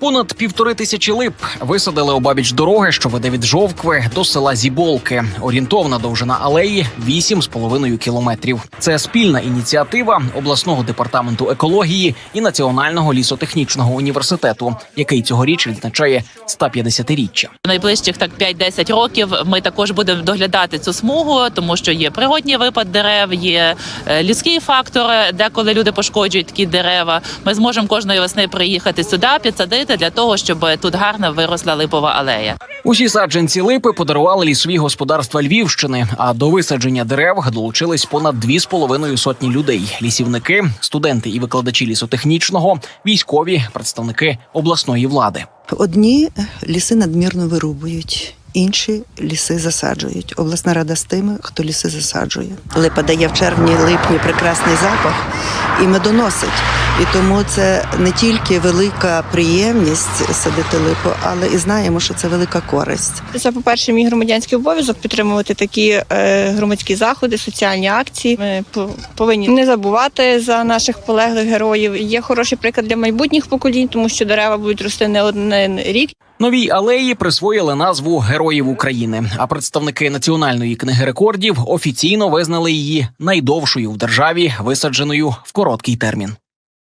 Понад півтори тисячі лип висадили обабіч дороги, що веде від Жовкви до села Зіболки. Орієнтовна довжина алеї 8,5 кілометрів. Це спільна ініціатива обласного департаменту екології і Національного лісотехнічного університету, який цьогоріч відзначає 150-річчя. Найближчих так 5-10 років ми також будемо доглядати цю смугу, тому що є природній випад дерев, є е, людський фактор, деколи люди пошкоджують такі дерева. Ми зможемо кожної весни приїхати сюди, підсадити для того, щоб тут гарно виросла липова алея. Усі саджанці липи подарували лісові господарства Львівщини. А до висадження дерев долучились понад дві з половиною сотні людей: лісівники, студенти і викладачі лісотехнічного, військові, представники обласної влади. Одні ліси надмірно вирубують, інші ліси засаджують. Обласна рада з тими, хто ліси засаджує. Липа дає в червні липні прекрасний запах і медоносить. І тому це не тільки велика приємність садити липу, але і знаємо, що це велика користь. Це, по-перше, мій громадянський обов'язок підтримувати такі е, громадські заходи, соціальні акції. Ми по- повинні не забувати за наших полеглих героїв. Є хороший приклад для майбутніх поколінь, тому що дерева будуть рости не один рік. Новій алеї присвоїли назву Героїв України. А представники національної книги рекордів офіційно визнали її найдовшою в державі, висадженою в короткий термін.